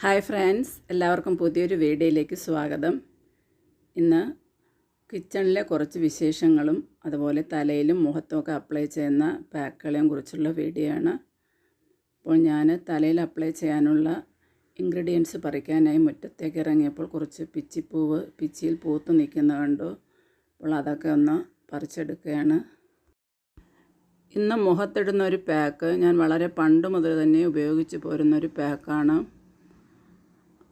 Hi friends എല്ലാവർക്കും പുതിയൊരു വീഡിയോയിലേക്ക് സ്വാഗതം. ഇന്ന് കിച്ചണിലെ കുറച്ച് വിശേഷങ്ങളും അതുപോലെ തലയിലും മുഖത്തുമൊക്കെ അപ്ലൈ ചെയ്യുന്ന പാക്കുകളെയും കുറിച്ചുള്ള വീഡിയോ ആണ്. അപ്പോൾ ഞാൻ തലയിൽ അപ്ലൈ ചെയ്യാനുള്ള ഇൻഗ്രീഡിയൻസ് പറിക്കാനായി മുറ്റത്തേക്ക് ഇറങ്ങിയപ്പോൾ കുറച്ച് പിച്ചിപ്പൂവ് പിച്ചിയിൽ പൂത്ത് നിൽക്കുന്ന കണ്ടു. അപ്പോൾ അതൊക്കെ ഒന്ന് പറിച്ചെടുക്കുകയാണ്. ഇന്ന് മുഖത്തിടുന്ന ഒരു പാക്ക് ഞാൻ വളരെ പണ്ട് മുതൽ തന്നെ ഉപയോഗിച്ച് പോരുന്ന ഒരു പാക്കാണ്.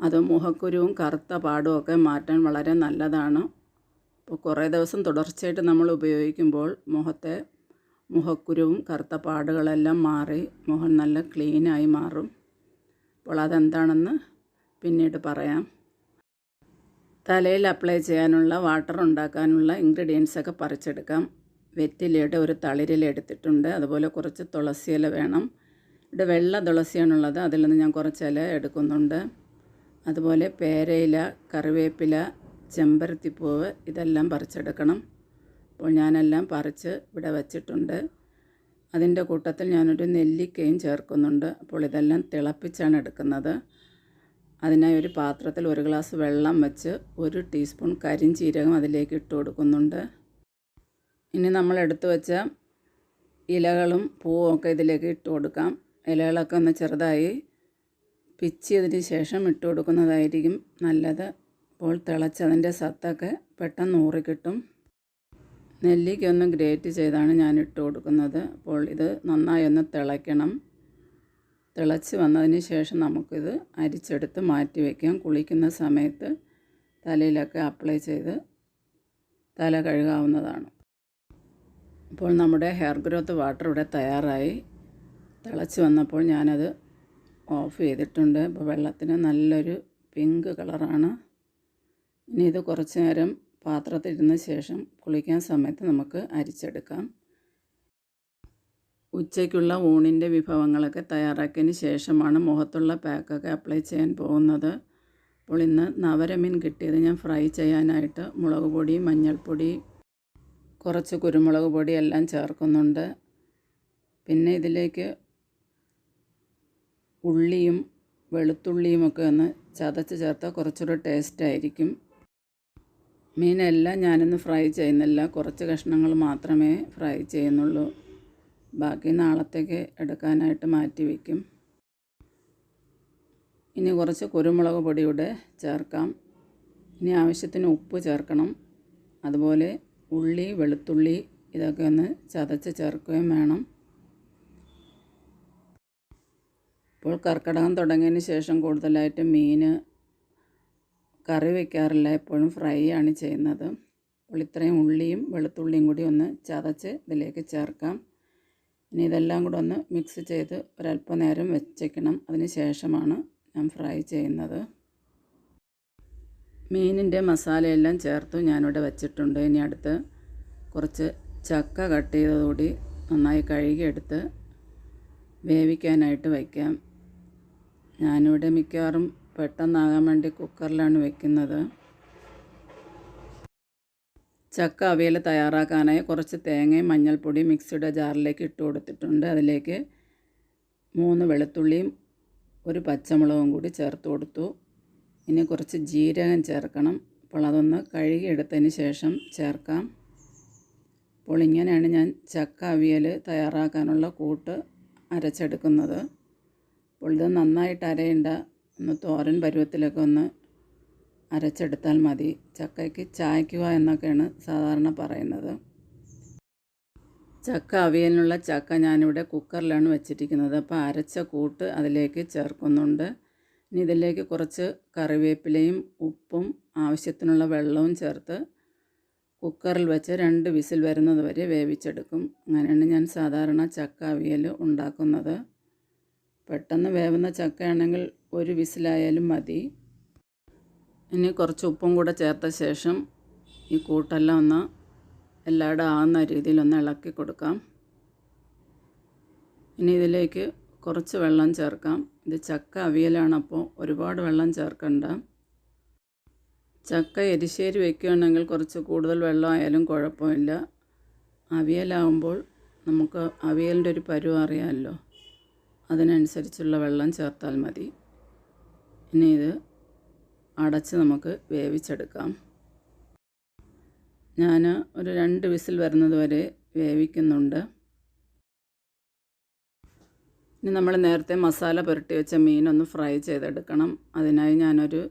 അത് മുഖക്കുരുവും കറുത്ത പാടും ഒക്കെ മാറ്റാൻ വളരെ നല്ലതാണ്. അപ്പോൾ കുറേ ദിവസം തുടർച്ചയായിട്ട് നമ്മൾ ഉപയോഗിക്കുമ്പോൾ മുഖത്തെ മുഖക്കുരുവും കറുത്ത പാടുകളെല്ലാം മാറി മുഖം നല്ല ക്ലീനായി മാറും. അപ്പോൾ അതെന്താണെന്ന് പിന്നീട് പറയാം. തലയിൽ അപ്ലൈ ചെയ്യാനുള്ള വാട്ടർ ഉണ്ടാക്കാനുള്ള ഇൻഗ്രീഡിയൻസ് ഒക്കെ പറിച്ചെടുക്കാം. വെറ്റിലയുടെ ഒരു തളിരില എടുത്തിട്ടുണ്ട്. അതുപോലെ കുറച്ച് തുളസിയില വേണം. ഇവിടെ വെള്ള തുളസിയാണുള്ളത് അതിൽ നിന്ന് ഞാൻ കുറച്ചില എടുക്കുന്നുണ്ട്. അതുപോലെ പേരയില കറിവേപ്പില ചെമ്പരത്തിപ്പൂവ് ഇതെല്ലാം പറിച്ചെടുക്കണം. അപ്പോൾ ഞാനെല്ലാം പറിച്ച് ഇവിടെ വച്ചിട്ടുണ്ട്. അതിന്റെ കൂട്ടത്തിൽ ഞാനൊരു നെല്ലിക്കയും ചേർക്കുന്നുണ്ട്. അപ്പോൾ ഇതെല്ലാം തിളപ്പിച്ചാണ് എടുക്കുന്നത്. അതിനായി ഒരു പാത്രത്തിൽ ഒരു ഗ്ലാസ് വെള്ളം വെച്ച് ഒരു ടീസ്പൂൺ കരിഞ്ചീരകം അതിലേക്ക് ഇട്ട് കൊടുക്കുന്നുണ്ട്. ഇനി നമ്മൾ എടുത്തു വെച്ച ഇലകളും പൂവും ഒക്കെ ഇതിലേക്ക് ഇട്ട് കൊടുക്കാം. ഇലകളൊക്കെ ഒന്ന് ചെറുതായി പിച്ചിയതിന് ശേഷം ഇട്ട് കൊടുക്കുന്നതായിരിക്കും നല്ലത്. അപ്പോൾ തിളച്ചതിന്റെ സത്തൊക്കെ പെട്ടെന്ന് ഊറിക്കിട്ടും. നെല്ലിക്കൊന്ന് ഗ്രേറ്റ് ചെയ്താണ് ഞാൻ ഇട്ട് കൊടുക്കുന്നത്. അപ്പോൾ ഇത് നന്നായി ഒന്ന് തിളയ്ക്കണം. തിളച്ച് വന്നതിന് ശേഷം നമുക്കിത് അരിച്ചെടുത്ത് മാറ്റി വയ്ക്കാം. കുളിക്കുന്ന സമയത്ത് തലയിലൊക്കെ അപ്ലൈ ചെയ്ത് തല കഴുകാവുന്നതാണ്. അപ്പോൾ നമ്മുടെ ഹെയർ ഗ്രോത്ത് വാട്ടർ ഇവിടെ തയ്യാറായി. തിളച്ച് വന്നപ്പോൾ ഞാനത് ഓഫ് ചെയ്തിട്ടുണ്ട്. അപ്പോൾ വെള്ളത്തിന് നല്ലൊരു പിങ്ക് കളറാണ്. ഇനി ഇത് കുറച്ച് നേരം പാത്രത്തിരുന്ന ശേഷം കുളിക്കാൻ സമയത്ത് നമുക്ക് അരിച്ചെടുക്കാം. ഉച്ചയ്ക്കുള്ള ഊണിന്റെ വിഭവങ്ങളൊക്കെ തയ്യാറാക്കിയതിന് ശേഷമാണ് മുഖത്തുള്ള പാക്കൊക്കെ അപ്ലൈ ചെയ്യാൻ പോകുന്നത്. അപ്പോൾ ഇന്ന് നവരമീൻ കിട്ടിയത് ഞാൻ ഫ്രൈ ചെയ്യാനായിട്ട്. മുളക് പൊടി മഞ്ഞൾപ്പൊടി കുറച്ച് കുരുമുളക് പൊടി എല്ലാം ചേർക്കുന്നുണ്ട്. പിന്നെ ഇതിലേക്ക് ഉള്ളിയും വെളുത്തുള്ളിയും ഒക്കെ ഒന്ന് ചതച്ച് ചേർത്താൽ കുറച്ചുകൂടെ ടേസ്റ്റ് ആയിരിക്കും. മീനെല്ലാം ഞാനിന്ന് ഫ്രൈ ചെയ്യുന്നില്ല. കുറച്ച് കഷ്ണങ്ങൾ മാത്രമേ ഫ്രൈ ചെയ്യുന്നുള്ളൂ. ബാക്കി നാളത്തേക്ക് എടുക്കാനായിട്ട് മാറ്റി വയ്ക്കും ഇനി കുറച്ച് കുരുമുളക് പൊടിയുടെ ചേർക്കാം. ഇനി ആവശ്യത്തിന് ഉപ്പ് ചേർക്കണം. അതുപോലെ ഉള്ളി വെളുത്തുള്ളി ഇതൊക്കെ ഒന്ന് ചതച്ച് ചേർക്കുകയും വേണം. ഇപ്പോൾ കർക്കിടകം തുടങ്ങിയതിന് ശേഷം കൂടുതലായിട്ട് മീൻ കറി വയ്ക്കാറില്ല എപ്പോഴും ഫ്രൈ ആണ് ചെയ്യുന്നത്. അപ്പോൾ ഇത്രയും ഉള്ളിയും വെളുത്തുള്ളിയും കൂടി ഒന്ന് ചതച്ച് ഇതിലേക്ക് ചേർക്കാം. ഇനി ഇതെല്ലാം കൂടെ ഒന്ന് മിക്സ് ചെയ്ത് ഒരല്പനേരം വെച്ചേക്കണം. അതിന് ശേഷമാണ് ഞാൻ ഫ്രൈ ചെയ്യുന്നത്. മീനിന്റെ മസാലയെല്ലാം ചേർത്തു ഞാനിവിടെ വെച്ചിട്ടുണ്ട്. ഇനി അടുത്ത് കുറച്ച് ചക്ക കട്ട് ചെയ്തതുകൂടി നന്നായി കഴുകിയെടുത്ത് വേവിക്കാനായിട്ട് വയ്ക്കാം. ഞാനിവിടെ മിക്കവാറും പെട്ടെന്നാകാൻ വേണ്ടി കുക്കറിലാണ് വെക്കുന്നത്. ചക്ക അവിയൽ തയ്യാറാക്കാനായി കുറച്ച് തേങ്ങയും മഞ്ഞൾപ്പൊടിയും മിക്സിയുടെ ജാറിലേക്ക് ഇട്ട് കൊടുത്തിട്ടുണ്ട്. അതിലേക്ക് മൂന്ന് വെളുത്തുള്ളിയും ഒരു പച്ചമുളകും കൂടി ചേർത്ത് കൊടുത്തു. ഇനി കുറച്ച് ജീരകം ചേർക്കണം. അപ്പോൾ അതൊന്ന് കഴുകിയെടുത്തതിന് ശേഷം ചേർക്കാം. അപ്പോൾ ഇങ്ങനെയാണ് ഞാൻ ചക്ക അവിയൽ തയ്യാറാക്കാനുള്ള കൂട്ട് അരച്ചെടുക്കുന്നത്. അപ്പോൾ ഇത് നന്നായിട്ട് അരയേണ്ട. ഒന്ന് തോരൻ പരുവത്തിലൊക്കെ ഒന്ന് അരച്ചെടുത്താൽ മതി. ചക്കയ്ക്ക് ചായ്ക്കുക എന്നൊക്കെയാണ് സാധാരണ പറയുന്നത്. ചക്ക അവിയലിനുള്ള ചക്ക ഞാനിവിടെ കുക്കറിലാണ് വെച്ചിരിക്കുന്നത്. അപ്പോൾ അരച്ച കൂട്ട് അതിലേക്ക് ചേർക്കുന്നുണ്ട്. ഇനി ഇതിലേക്ക് കുറച്ച് കറിവേപ്പിലയും ഉപ്പും ആവശ്യത്തിനുള്ള വെള്ളവും ചേർത്ത് കുക്കറിൽ വെച്ച് രണ്ട് വിസിൽ വരുന്നത് വരെ വേവിച്ചെടുക്കും. അങ്ങനെയാണ് ഞാൻ സാധാരണ ചക്ക അവിയൽ ഉണ്ടാക്കുന്നത്. പെട്ടെന്ന് വേവുന്ന ചക്കയാണെങ്കിൽ ഒരു വിസിലായാലും മതി. ഇനി കുറച്ച് ഉപ്പും കൂടെ ചേർത്ത ശേഷം ഈ കൂട്ടെല്ലാം ഒന്ന് എല്ലായിടും ആകുന്ന രീതിയിലൊന്ന് ഇളക്കി കൊടുക്കാം. ഇനി ഇതിലേക്ക് കുറച്ച് വെള്ളം ചേർക്കാം. ഇത് ചക്ക അവിയലാണ് അപ്പോൾ ഒരുപാട് വെള്ളം ചേർക്കണ്ട. ചക്ക എരിശ്ശേരി വയ്ക്കുകയാണെങ്കിൽ കുറച്ച് കൂടുതൽ വെള്ളം ആയാലും കുഴപ്പമില്ല. അവിയലാവുമ്പോൾ നമുക്ക് അവിയലിന്റെ ഒരു പരുവം അറിയാമല്ലോ. അതിനനുസരിച്ചുള്ള വെള്ളം ചേർത്താൽ മതി. ഇനി ഇത് അടച്ച് നമുക്ക് വേവിച്ചെടുക്കാം. ഞാൻ ഒരു രണ്ട് വിസിൽ വരുന്നത് വരെ വേവിക്കുന്നുണ്ട്. ഇനി നമ്മൾ നേരത്തെ മസാല പുരട്ടി വെച്ച മീനൊന്ന് ഫ്രൈ ചെയ്തെടുക്കണം. അതിനായി ഞാനൊരു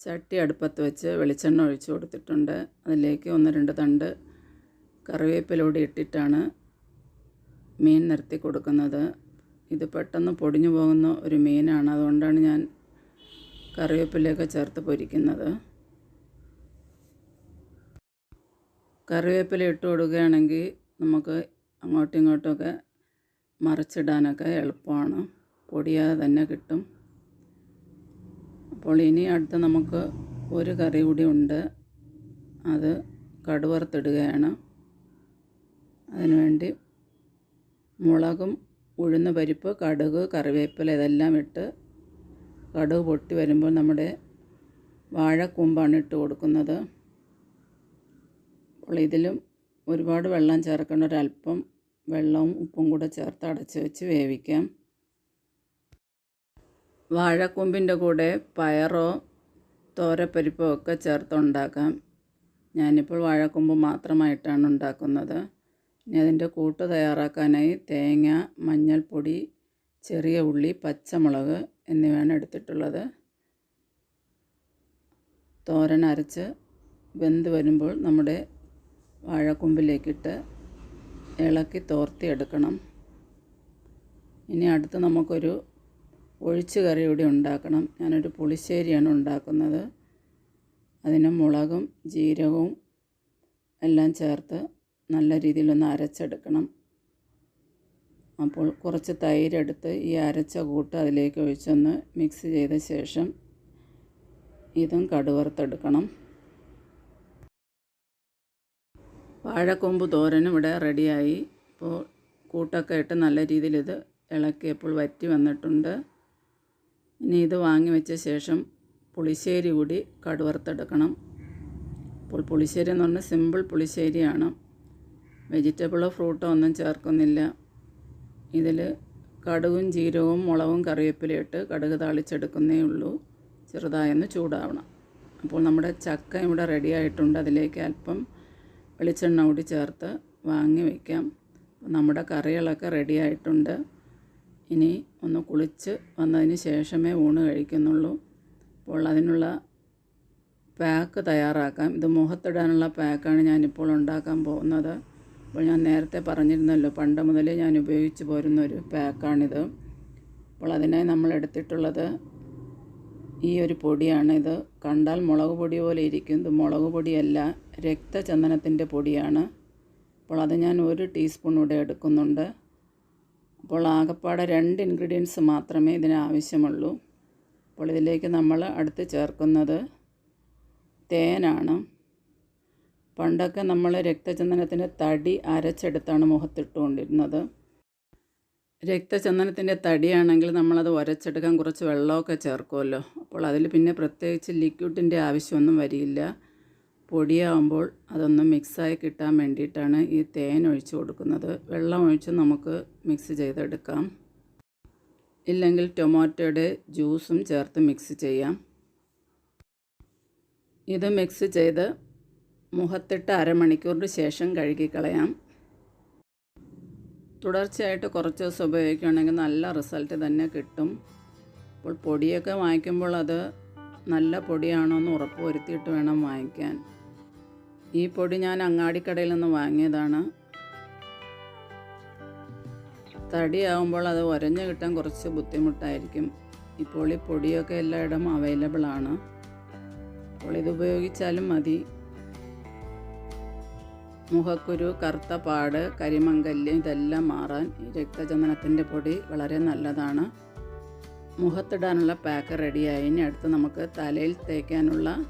ചട്ടി അടുപ്പത്ത് വെച്ച് വെളിച്ചെണ്ണ ഒഴിച്ചു കൊടുത്തിട്ടുണ്ട്. അതിലേക്ക് ഒന്ന് രണ്ട് തണ്ട് കറിവേപ്പിലൂടെ ഇട്ടിട്ടാണ് മീൻ നിരത്തി കൊടുക്കുന്നത്. ഇത് പെട്ടെന്ന് പൊടിഞ്ഞു പോകുന്ന ഒരു മീനാണ്. അതുകൊണ്ടാണ് ഞാൻ കറിവേപ്പിലയൊക്കെ ചേർത്ത് പൊരിക്കുന്നത്. കറിവേപ്പില ഇട്ട് കൊടുക്കുകയാണെങ്കിൽ നമുക്ക് അങ്ങോട്ടും ഇങ്ങോട്ടുമൊക്കെ മറിച്ചിടാനൊക്കെ എളുപ്പമാണ്. പൊടിയാതെ തന്നെ കിട്ടും. അപ്പോൾ ഇനി അടുത്ത് നമുക്ക് ഒരു കറി കൂടി ഉണ്ട്. അത് കടുവറുത്തിടുകയാണ്. അതിനുവേണ്ടി മുളകും ഉഴുന്ന് പരിപ്പ് കടുക് കറിവേപ്പില ഇതെല്ലാം ഇട്ട് കടുക് പൊട്ടി വരുമ്പോൾ നമ്മുടെ വാഴക്കൂമ്പാണ് ഇട്ട് കൊടുക്കുന്നത്. അപ്പോൾ ഇതിലും ഒരുപാട് വെള്ളം ചേർക്കേണ്ട ഒരല്പം വെള്ളവും ഉപ്പും കൂടെ ചേർത്ത് അടച്ച് വെച്ച് വേവിക്കാം. വാഴക്കൂമ്പിന്റെ കൂടെ പയറോ തോരപ്പരിപ്പോ ഒക്കെ ചേർത്ത് ഉണ്ടാക്കാം. ഞാനിപ്പോൾ വാഴക്കൂമ്പ് മാത്രമായിട്ടാണ് ഉണ്ടാക്കുന്നത്. ഇനി അതിന്റെ കൂട്ട് തയ്യാറാക്കാനായി തേങ്ങ മഞ്ഞൾപ്പൊടി ചെറിയ ഉള്ളി പച്ചമുളക് എന്നിവയാണ് എടുത്തിട്ടുള്ളത്. തോരൻ അരച്ച് വെന്ത് വരുമ്പോൾ നമ്മുടെ വാഴക്കൊമ്പിലേക്കിട്ട് ഇളക്കി തോർത്തി എടുക്കണം ഇനി അടുത്ത് നമുക്കൊരു ഒഴിച്ച് കറി കൂടി ഉണ്ടാക്കണം. ഞാനൊരു പുളിശ്ശേരിയാണ് ഉണ്ടാക്കുന്നത്. അതിന് മുളകും ജീരകവും എല്ലാം ചേർത്ത് നല്ല രീതിയിലൊന്ന് അരച്ചെടുക്കണം. അപ്പോൾ കുറച്ച് തൈരെടുത്ത് ഈ അരച്ച കൂട്ട് അതിലേക്ക് ഒഴിച്ചൊന്ന് മിക്സ് ചെയ്ത ശേഷം ഇതും കടുവറുത്തെടുക്കണം. വാഴക്കൊമ്പ് തോരനും ഇവിടെ റെഡിയായി ഇപ്പോൾ കൂട്ടൊക്കെ ഇട്ട് നല്ല രീതിയിൽ ഇത് ഇളക്കിയപ്പോൾ വറ്റി വന്നിട്ടുണ്ട്. ഇനി ഇത് വാങ്ങി വെച്ച ശേഷം പുളിശ്ശേരി കൂടി കടുവറുത്തെടുക്കണം. അപ്പോൾ പുളിശ്ശേരി എന്ന് പറഞ്ഞാൽ സിമ്പിൾ പുളിശ്ശേരിയാണ്. വെജിറ്റബിളോ ഫ്രൂട്ടോ ഒന്നും ചേർക്കുന്നില്ല. ഇതിൽ കടുകും ജീരകവും മുളകും കറിവേപ്പിലയിട്ട് കടുക് താളിച്ചെടുക്കുന്നേ ഉള്ളൂ. ചെറുതായൊന്ന് ചൂടാവണം. അപ്പോൾ നമ്മുടെ ചക്ക ഇവിടെ റെഡി ആയിട്ടുണ്ട്. അതിലേക്ക് അല്പം വെളിച്ചെണ്ണ കൂടി ചേർത്ത് വാങ്ങി വയ്ക്കാം നമ്മുടെ കറികളൊക്കെ റെഡി ആയിട്ടുണ്ട്. ഇനി ഒന്ന് കുളിച്ച് വന്നതിന് ശേഷമേ ഊണ് കഴിക്കുന്നുള്ളൂ. അപ്പോൾ അതിനുള്ള പാക്ക് തയ്യാറാക്കാം. ഇത് മുഖത്തിടാനുള്ള പാക്കാണ് ഞാനിപ്പോൾ ഉണ്ടാക്കാൻ പോകുന്നത്. അപ്പോൾ ഞാൻ നേരത്തെ പറഞ്ഞിരുന്നല്ലോ പണ്ട് മുതലേ ഞാൻ ഉപയോഗിച്ച് പോരുന്ന ഒരു പാക്കാണിത്. അപ്പോൾ അതിനായി നമ്മൾ എടുത്തിട്ടുള്ളത് ഈ ഒരു പൊടിയാണ് ഇത്. കണ്ടാൽ മുളക് പൊടി പോലെ ഇരിക്കും. ഇത് മുളക് പൊടിയല്ല രക്തചന്ദനത്തിന്റെ പൊടിയാണ്. അപ്പോൾ അത് ഞാൻ ഒരു ടീസ്പൂൺ ഇവിടെ എടുക്കുന്നുണ്ട്. അപ്പോൾ ആകപ്പാടെ രണ്ട് ഇൻഗ്രീഡിയൻസ് മാത്രമേ ഇതിന് ആവശ്യമുള്ളൂ അപ്പോൾ ഇതിലേക്ക് നമ്മൾ അടുത്ത് ചേർക്കുന്നത് തേനാണ്. പണ്ടൊക്കെ നമ്മൾ രക്തചന്ദനത്തിന്റെ തടി അരച്ചെടുത്താണ് മുഖത്തിട്ടുകൊണ്ടിരുന്നത്. രക്തചന്ദനത്തിന്റെ തടിയാണെങ്കിൽ നമ്മളത് ഉരച്ചെടുക്കാൻ കുറച്ച് വെള്ളമൊക്കെ ചേർക്കുമല്ലോ. അപ്പോൾ അതിൽ പിന്നെ പ്രത്യേകിച്ച് ലിക്വിഡിന്റെ ആവശ്യമൊന്നും വരില്ല. പൊടിയാകുമ്പോൾ അതൊന്ന് മിക്സായി കിട്ടാൻ വേണ്ടിയിട്ടാണ് ഈ തേൻ ഒഴിച്ച് കൊടുക്കുന്നത്. വെള്ളം ഒഴിച്ച് നമുക്ക് മിക്സ് ചെയ്തെടുക്കാം. ഇല്ലെങ്കിൽ ടൊമാറ്റോയുടെ ജ്യൂസും ചേർത്ത് മിക്സ് ചെയ്യാം. ഇത് മിക്സ് ചെയ്ത് മുഖത്തിട്ട് അരമണിക്കൂറിന് ശേഷം കഴുകിക്കളയാം. തുടർച്ചയായിട്ട് കുറച്ച് ദിവസം ഉപയോഗിക്കുകയാണെങ്കിൽ നല്ല റിസൾട്ട് തന്നെ കിട്ടും. അപ്പോൾ പൊടിയൊക്കെ വാങ്ങിക്കുമ്പോൾ അത് നല്ല പൊടിയാണോ എന്ന് ഉറപ്പ് വരുത്തിയിട്ട് വേണം വാങ്ങിക്കാൻ. ഈ പൊടി ഞാൻ അങ്ങാടിക്കടയിൽ നിന്ന് വാങ്ങിയതാണ്. തടിയാവുമ്പോൾ അത് ഉരഞ്ഞു കിട്ടാൻ കുറച്ച് ബുദ്ധിമുട്ടായിരിക്കും. ഇപ്പോൾ ഈ പൊടിയൊക്കെ എല്ലായിടം അവൈലബിൾ ആണ്. അപ്പോൾ ഇത് ഉപയോഗിച്ചാലും മതി. മുഖക്കുരു കറുത്ത പാട് കരിമങ്കല്ല് ഇതെല്ലാം മാറാൻ രക്തചന്ദനത്തിന്റെ പൊടി വളരെ നല്ലതാണ്. മുഖത്തിടാനുള്ള പാക്ക് റെഡിയായി. ഇനി അടുത്ത് നമുക്ക് തലയിൽ തേക്കാനുള്ള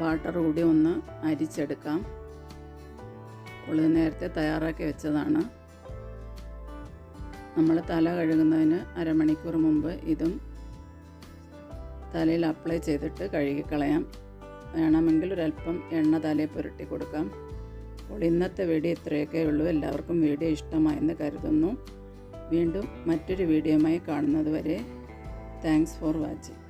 വാട്ടർ കൂടി ഒന്ന് അരിച്ചെടുക്കാം. ഉള്ളത് നേരത്തെ തയ്യാറാക്കി വെച്ചതാണ്. നമ്മൾ തല കഴുകുന്നതിന് അരമണിക്കൂർ മുമ്പ് ഇതും തലയിൽ അപ്ലൈ ചെയ്തിട്ട് കഴുകിക്കളയാം. വേണമെങ്കിൽ ഒരല്പം എണ്ണ തലയിൽ പുരട്ടി കൊടുക്കാം. അപ്പോൾ ഇന്നത്തെ വീഡിയോ ഇത്രയൊക്കെ ഉള്ളൂ. എല്ലാവർക്കും വീഡിയോ ഇഷ്ടമായെന്ന് കരുതുന്നു. വീണ്ടും മറ്റൊരു വീഡിയോയുമായി കാണുന്നത് വരെ താങ്ക്സ് ഫോർ വാച്ചിങ്